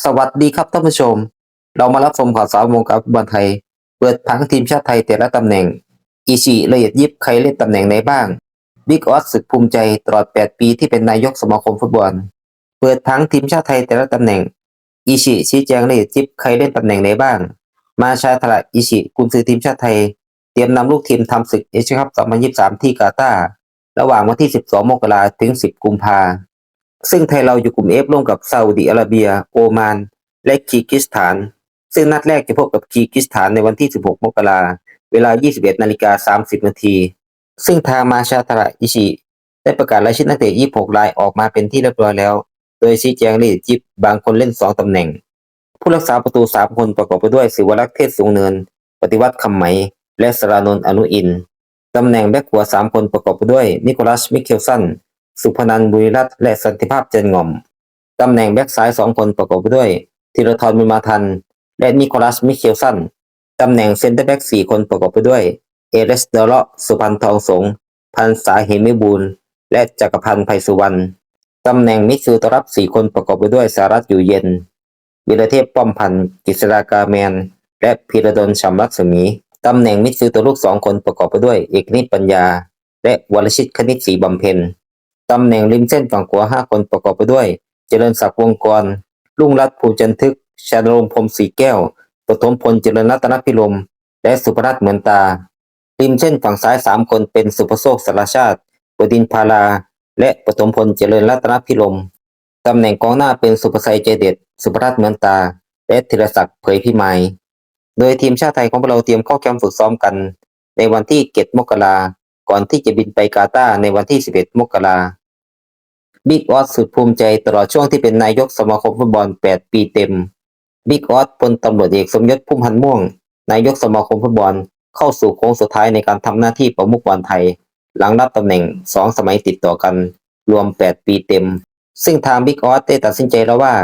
สวัสดีครับท่านผู้ชม เรามารับชมข่าวสารวงการฟุตบอลไทย เปิดผังทีมชาติไทยแต่ละตำแหน่งอีชีละเอียดยิบใครเล่นตำแหน่งไหนบ้างบิ๊กออสสึกภูมิใจตลอด 8 ปีที่เป็นนายกสมาคมฟุตบอล เปิดผังทีมชาติไทยแต่ละตำแหน่งอีชิชี้แจงละเอียดยิบใครเล่นตำแหน่งไหนบ้าง มาชาทละอิชิกุนซือทีมชาติไทย เตรียมนำลูกทีมทำศึกเอเชียคัพ 2023 ที่กาตาร์ระหว่างวันที่ 12 มกราคมถึง 10 กุมภาพันธ์ ซึ่งไทยเราอยู่กลุ่ม F ร่วมกับซาอุดิอาระเบีย โอมาน และคีร์กิสถาน ซึ่งนัดแรกจะพบกับคีร์กิสถานในวันที่ 16 มกราเวลา 21 นาฬิกา 30 นาที ซึ่งทางมาชาทระอิชิได้ประกาศรายชื่อนักเตะ 26 รายออกมาเป็นที่เรียบร้อยแล้ว โดยชี้แจงลีดยิบบางคนเล่น 2 ตำแหน่ง ผู้รักษาประตู 3 คนประกอบไปด้วยศิวรักษ์เทศสูงเนิน ปฏิวัติคำไหม และสรานนท์อนุอิน ตำแหน่งแบ็คขวา3 คนประกอบไปด้วยนิโคลัส มิเคลสัน สุพนันบุรีรัตน์และสันติภาพเจนงอม ตำแหน่งแบ็กซ้าย2คนประกอบไปด้วยธีรทรบุญมาทัน และนิโคลัสมิเคลสัน ตำแหน่งเซนเตอร์แบ็ก4คนประกอบไปด้วย เอเรสเดเลาะสุพันทองสง พันษาเหมิบูลและจักรพันธ์ไพสุวรรณ ตำแหน่งมิดฟิลด์ตัวรับ4คนประกอบไปด้วยสารัตอยู่เย็นวิรเทพป้อมพันธ์กิษรากาแมน และพีระดลชำรัศมี ตำแหน่งมิดฟิลด์ตัวลูก2คนประกอบไปด้วยเอกนิตปัญญา และวรชิตคณิตศรีบำเพ็ญ ตำแหน่งริมเส้นฝั่งขวา5คนประกอบไปด้วย เจริญศักดิ์วงกรรุ่งรัตน์ภูจันทึก ชาดรงพรมศรีแก้วปฐมพลเจริญรัตนพิรมและสุภรัตน์เหมือนตา ริมเส้นฝั่งซ้าย3คนเป็นสุภโชคสารชาติบดินพาราและปฐมพลเจริญรัตนพิรมตำแหน่งกองหน้าเป็นสุภชัยใจเด็ด สุภรัตน์เหมือนตา และธีรศักดิ์เผยพิมายโดยทีมชาติไทยของเราเตรียมเข้าแคมป์ฝึกซ้อมกัน ในวันที่ 7 มกราก่อนที่จะบินไปกาตาร์ในวันที่ 11 มกรา บิ๊กออสสุดภูมิใจตลอดช่วงที่เป็นนายกสมาคมฟุตบอล 8 ปีเต็ม บิ๊กออสพลตำรวจเอกสมยศพุ่มพันม่วง นายกสมาคมฟุตบอล เข้าสู่โค้งสุดท้ายในการทำหน้าที่ประมุขบอลไทย หลังรับตำแหน่ง 2 สมัยติดต่อกัน รวม 8 ปีเต็ม ซึ่งทางบิ๊กออสได้ตัดสินใจแล้วว่า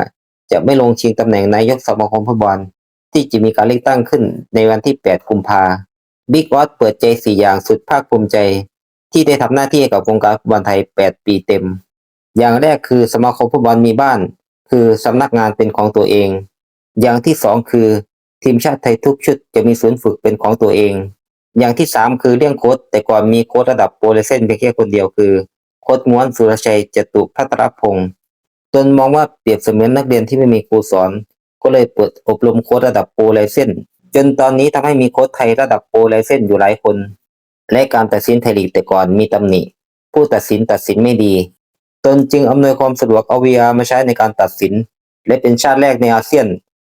จะไม่ลงชิงตำแหน่งนายกสมาคมฟุตบอล ที่จะมีการเลือกตั้งขึ้นในวันที่ 8 กุมภาบิ๊กออสเปิดใจ 4 อย่างสุดภาคภูมิใจ ที่ได้ทำหน้าที่กับวงการฟุตบอลไทย 8 ปีเต็ม อย่างแรกคือสมาคมฟุตบอลมีบ้าน คือสำนักงานเป็นของตัวเอง อย่างที่สองคือทีมชาติไทยทุกชุดจะมีศูนย์ฝึกเป็นของตัวเอง อย่างที่สามคือเรื่องโค้ชแต่ก่อนมีโค้ชระดับโปรเลเซนเพียงแค่คนเดียวคือโค้ชม้วนสุรชัยจตุพัทรพงศ์ตนมองว่าเปรียบเสมือนนักเรียนที่ไม่มีครูสอน ก็เลยเปิดอบรมโค้ชระดับโปรไลเซนจนตอนนี้ทำให้มีโค้ชไทยระดับโปรไลเซนอยู่หลายคน และการตัดสินไทยลีกแต่ก่อนมีตำหนิ ผู้ตัดสินตัดสินไม่ดี ตนจึงอำนวยความสะดวกเอา VR มาใช้ในการตัดสิน และเป็นชาติแรกในอาเซียน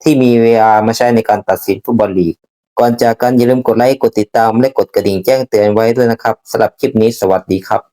ที่มี VR มาใช้ในการตัดสินฟุตบอลลีก ก่อนจากกันอย่าลืมกดไลค์ กดติดตาม และกดกระดิ่งแจ้งเตือนไว้ด้วยนะครับสำหรับคลิปนี้สวัสดีครับ